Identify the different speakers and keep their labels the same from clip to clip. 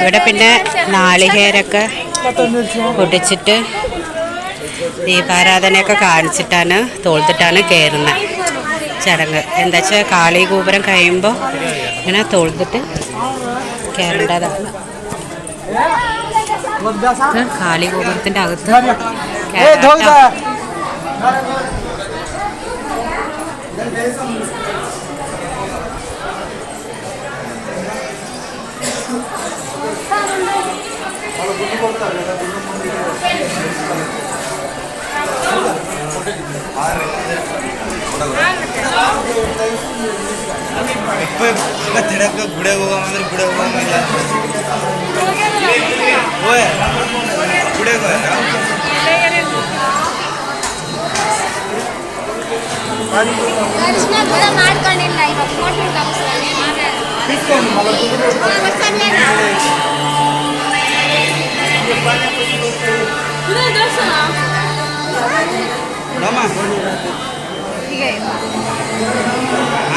Speaker 1: ഇവിടെ പിന്നെ നാളികേരൊക്കെ പൊടിച്ചിട്ട് ദീപാരാധനയൊക്കെ കാണിച്ചിട്ടാണ് തോൾത്തിട്ടാണ് കയറുന്നത് ചടങ്ങ്. എന്താ വെച്ചാൽ കാളി ഗോപുരം കഴിയുമ്പോൾ ഇങ്ങനെ തോൾത്തിട്ട് കയറേണ്ടതാണ്. കാളി ഗോപുരത്തിന്റെ അകത്ത് കയറാട്ടോ.
Speaker 2: ತಿಡಕ್ಕೆ ಗುಡೆ ಹೋಗಂದ್ರೆ ಗುಡೆ ಹೋಗಂಗಿಲ್ಲ ಹೋಯ ಗುಡೆ
Speaker 3: ದರ್ಶನ ಕೂಡ ಮಾಡ್ಕೊಂಡಿಲ್ಲ ಇವಾಗ ಫೋಟೋ ದರ್ಶನ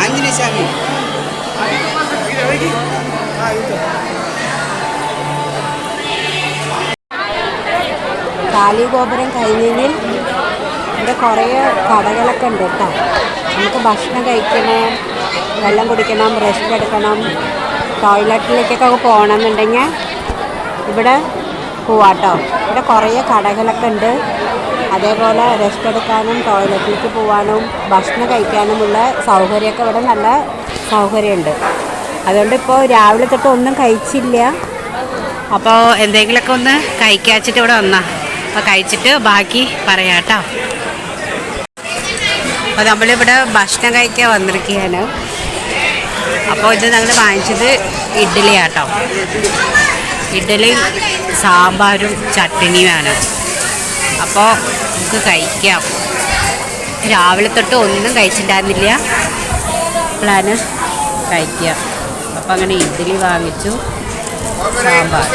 Speaker 2: ఆంజనేయ
Speaker 1: స్వామి കാലിഗോപുരം കഴിഞ്ഞതിൽ ഇവിടെ കുറേ കടകളൊക്കെ ഉണ്ട് കേട്ടോ. നമുക്ക് ഭക്ഷണം കഴിക്കണം വെള്ളം കുടിക്കണം റെസ്റ്റ് എടുക്കണം. ടോയ്ലറ്റിലേക്കൊക്കെ പോകണം എന്നുണ്ടെങ്കിൽ ഇവിടെ പോവാട്ടോ. ഇവിടെ കുറേ കടകളൊക്കെ ഉണ്ട്. അതേപോലെ റെസ്റ്റ് എടുക്കാനും ടോയ്ലറ്റിലേക്ക് പോകാനും ഭക്ഷണം കഴിക്കാനുമുള്ള സൗകര്യമൊക്കെ ഇവിടെ നല്ല സൗകര്യമുണ്ട്. അതുകൊണ്ട് ഇപ്പോൾ രാവിലെ തൊട്ട് ഒന്നും കഴിച്ചില്ല. അപ്പോൾ എന്തെങ്കിലുമൊക്കെ ഒന്ന് കഴിക്കാച്ചിട്ട് ഇവിടെ വന്നാ. അപ്പോൾ കഴിച്ചിട്ട് ബാക്കി പറയാം കേട്ടോ അപ്പോൾ നമ്മളിവിടെ ഭക്ഷണം കഴിക്കാൻ വന്നിരിക്കുകയാണ്. അപ്പോൾ ഇത് ഞങ്ങൾ വാങ്ങിച്ചത് ഇഡ്ഡലി ആട്ടോ ഇഡ്ഡലിയും സാമ്പാറും ചട്നിയുമാണ് അപ്പോൾ നമുക്ക് കഴിക്കാം. രാവിലെ തൊട്ട് ഒന്നും കഴിച്ചിട്ടുണ്ടായിരുന്നില്ല. പ്ലാന് കഴിക്കുക. അപ്പോൾ അങ്ങനെ ഇഡ്ഡലി വാങ്ങിച്ചു. സാമ്പാർ.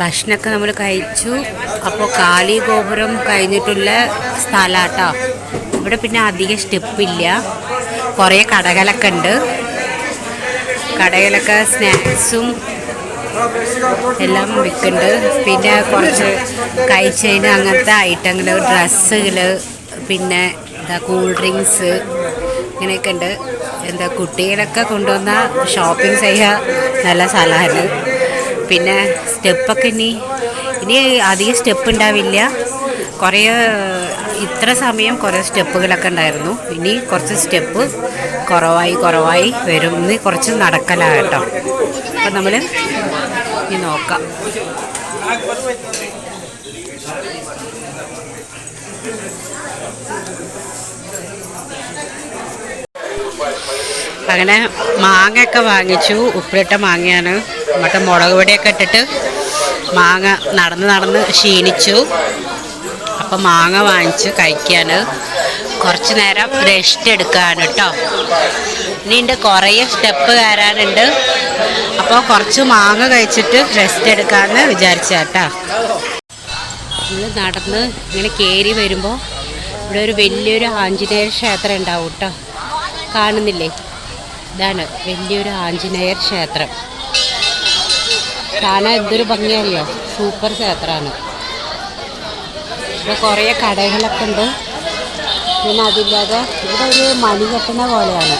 Speaker 1: ഭക്ഷണമൊക്കെ നമ്മൾ കഴിച്ചു. അപ്പോൾ കാലി ഗോപുരം കഴിഞ്ഞിട്ടുള്ള സ്ഥലമാട്ടോ ഇവിടെ പിന്നെ അധികം സ്റ്റെപ്പില്ല കുറേ കടകളൊക്കെ ഉണ്ട്. കടകളൊക്കെ സ്നാക്സും എല്ലാം വിൽക്കുന്നുണ്ട്. പിന്നെ കുറച്ച് കഴിച്ചതിന് അങ്ങനത്തെ ഐറ്റങ്ങൾ ഡ്രസ്സുകൾ പിന്നെ എന്താ കൂൾ ഡ്രിങ്ക്സ് ഇങ്ങനെയൊക്കെ ഉണ്ട്. എന്താ കുട്ടികളൊക്കെ കൊണ്ടുവന്ന ഷോപ്പിംഗ് ചെയ്യുക നല്ല സ്ഥലമാണ് പിന്നെ സ്റ്റെപ്പൊക്കെ ഇനി ഇനി അധികം സ്റ്റെപ്പ് ഉണ്ടാവില്ല. കുറേ ഇത്ര സമയം കുറേ സ്റ്റെപ്പുകളൊക്കെ ഉണ്ടായിരുന്നു. ഇനി കുറച്ച് സ്റ്റെപ്പ് കുറവായി കുറവായി വരും. ഇനി കുറച്ച് നടക്കലാണ് കേട്ടോ. അപ്പം നമ്മൾ ഇനി നോക്കാം. അങ്ങനെ മാങ്ങയൊക്കെ വാങ്ങിച്ചു. ഉപ്പിലിട്ട മാങ്ങയാണ്. മറ്റേ മുളക് പൊടിയൊക്കെ ഇട്ടിട്ട് മാങ്ങ നടന്ന് നടന്ന് ക്ഷീണിച്ചു. അപ്പം മാങ്ങ വാങ്ങിച്ച് കഴിക്കാൻ കുറച്ച് നേരം റെസ്റ്റ് എടുക്കാൻ കേട്ടോ ഇനി ഉണ്ട് കുറേ സ്റ്റെപ്പ് കയറാനുണ്ട്. അപ്പോൾ കുറച്ച് മാങ്ങ കഴിച്ചിട്ട് റെസ്റ്റ് എടുക്കാമെന്ന് വിചാരിച്ചേട്ടാ. നമ്മൾ നടന്ന് ഇങ്ങനെ കയറി വരുമ്പോൾ ഇവിടെ ഒരു വലിയൊരു ആഞ്ജനേയ ക്ഷേത്രം ഉണ്ടാവും കേട്ടോ കാണുന്നില്ലേ? ഇതാണ് വലിയൊരു ആഞ്ജനേയർ ക്ഷേത്രം. കാണാൻ എന്തൊരു ഭംഗിയല്ലോ സൂപ്പർ ക്ഷേത്രമാണ് ഇവിടെ കുറേ കടകളൊക്കെ ഉണ്ട്. പിന്നെ അതില്ലാതെ ഇവിടെ ഒരു മണി കെട്ടുന്ന പോലെയാണ്.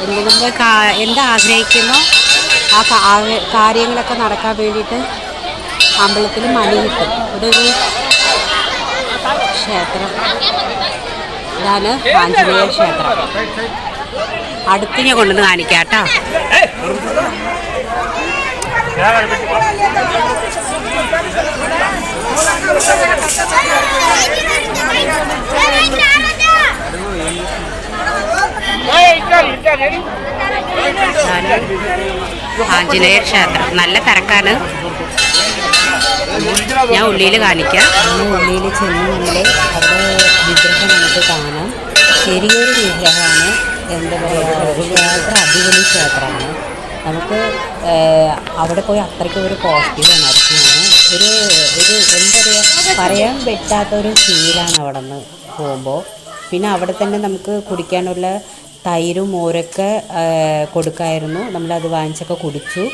Speaker 1: എന്തെങ്കിലും കാ- എന്താഗ്രഹിക്കുന്നോ? ആ കാര്യങ്ങളൊക്കെ നടക്കാൻ വേണ്ടിയിട്ട് അമ്പലത്തിൽ മണി കിട്ടും. ഇവിടെ ഒരു ക്ഷേത്രം. ഇതാണ് ആഞ്ജനേയ ക്ഷേത്രം. അടുത്ത് ഞാൻ കൊണ്ടുവന്ന് കാണിക്കാം കേട്ടോ ആഞ്ജനേയ ക്ഷേത്രം. നല്ല തിരക്കാണ്. ഞാൻ ഉള്ളിയിൽ കാണിക്കാം. ഉള്ളിയിൽ ചെന്ന് അവിടെ വിഗ്രഹം നമുക്ക് കാണാം ചെറിയൊരു വിഗ്രഹമാണ് എന്താ പറയുക ക്ഷേത്രം അടിപൊളി ക്ഷേത്രമാണ് നമുക്ക് അവിടെ പോയി അത്രയ്ക്ക് ഒരു പോസിറ്റീവ് എനർജിയാണ് ഒരു ഒരു എന്താ പറയുക പറയാൻ പറ്റാത്ത ഒരു ഫീലാണ് അവിടെ നിന്ന് പോകുമ്പോൾ പിന്നെ അവിടെ തന്നെ നമുക്ക് കുടിക്കാനുള്ള തൈരും മോരൊക്കെ കൊടുക്കായിരുന്നു. നമ്മളത് വാങ്ങിച്ചൊക്കെ കുടിച്ചു.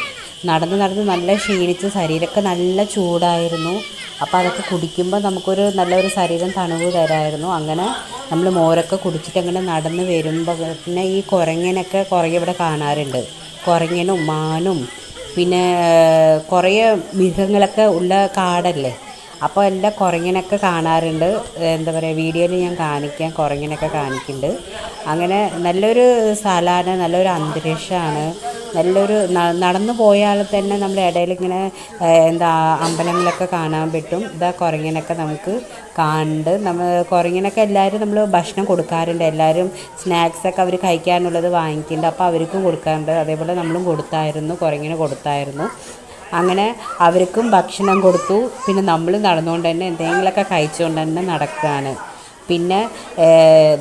Speaker 1: നടന്ന് നടന്ന് നല്ല ക്ഷീണിച്ച് ശരീരമൊക്കെ നല്ല ചൂടായിരുന്നു. അപ്പോൾ അതൊക്കെ കുടിക്കുമ്പോൾ നമുക്കൊരു നല്ലൊരു ശരീരം തണുവ് തരായിരുന്നു. അങ്ങനെ നമ്മൾ മോരൊക്കെ കുടിച്ചിട്ട് അങ്ങനെ നടന്ന് വരുമ്പോൾ പിന്നെ ഈ കുരങ്ങനൊക്കെ കുറേ ഇവിടെ കാണാറുണ്ട്. കുരങ്ങനും മാനും പിന്നെ കുറേ മൃഗങ്ങളൊക്കെ ഉള്ള കാടല്ലേ? അപ്പോൾ എല്ലാ കുരങ്ങനൊക്കെ കാണാറുണ്ട്. എന്താ പറയുക വീഡിയോയിൽ ഞാൻ കാണിക്കാം. കുരങ്ങനൊക്കെ കാണിക്കുന്നുണ്ട്. അങ്ങനെ നല്ലൊരു സ്ഥലമാണ് നല്ലൊരു അന്തരീക്ഷമാണ്. നല്ലൊരു നടന്നു പോയാൽ തന്നെ നമ്മുടെ ഇടയിൽ ഇങ്ങനെ എന്താ അമ്പലങ്ങളൊക്കെ കാണാൻ പറ്റും. ഇതാ കുരങ്ങനൊക്കെ നമുക്ക് കാണുണ്ട് നമ്മൾ കുരങ്ങനൊക്കെ എല്ലാവരും നമ്മൾ ഭക്ഷണം കൊടുക്കാറുണ്ട്. എല്ലാവരും സ്നാക്സൊക്കെ അവർ കഴിക്കാനുള്ളത് വാങ്ങിക്കുന്നുണ്ട്. അപ്പോൾ അവർക്കും കൊടുക്കാറുണ്ട്. അതേപോലെ നമ്മളും കൊടുത്തായിരുന്നു. കുരങ്ങിന് കൊടുത്തായിരുന്നു. അങ്ങനെ അവർക്കും ഭക്ഷണം കൊടുത്തു. പിന്നെ നമ്മൾ നടന്നുകൊണ്ട് തന്നെ എന്തെങ്കിലുമൊക്കെ കഴിച്ചുകൊണ്ട് തന്നെ നടക്കുകയാണ്. പിന്നെ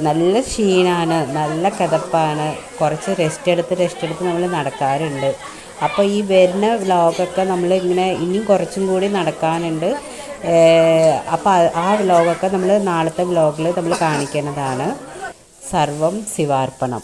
Speaker 1: നല്ല ക്ഷീണമാണ് നല്ല കിതപ്പാണ്. കുറച്ച് റെസ്റ്റ് എടുത്ത് റെസ്റ്റ് എടുത്ത് നമ്മൾ നടക്കാറുണ്ട്. അപ്പോൾ ഈ വരുന്ന വ്ലോഗൊക്കെ നമ്മൾ ഇങ്ങനെ ഇനിയും കുറച്ചും കൂടി നടക്കാനുണ്ട്. അപ്പോൾ ആ വ്ലോഗൊക്കെ നമ്മൾ നാളത്തെ വ്ലോഗിൽ നമ്മൾ കാണിക്കുന്നതാണ്. സർവം ശിവാർപ്പണം.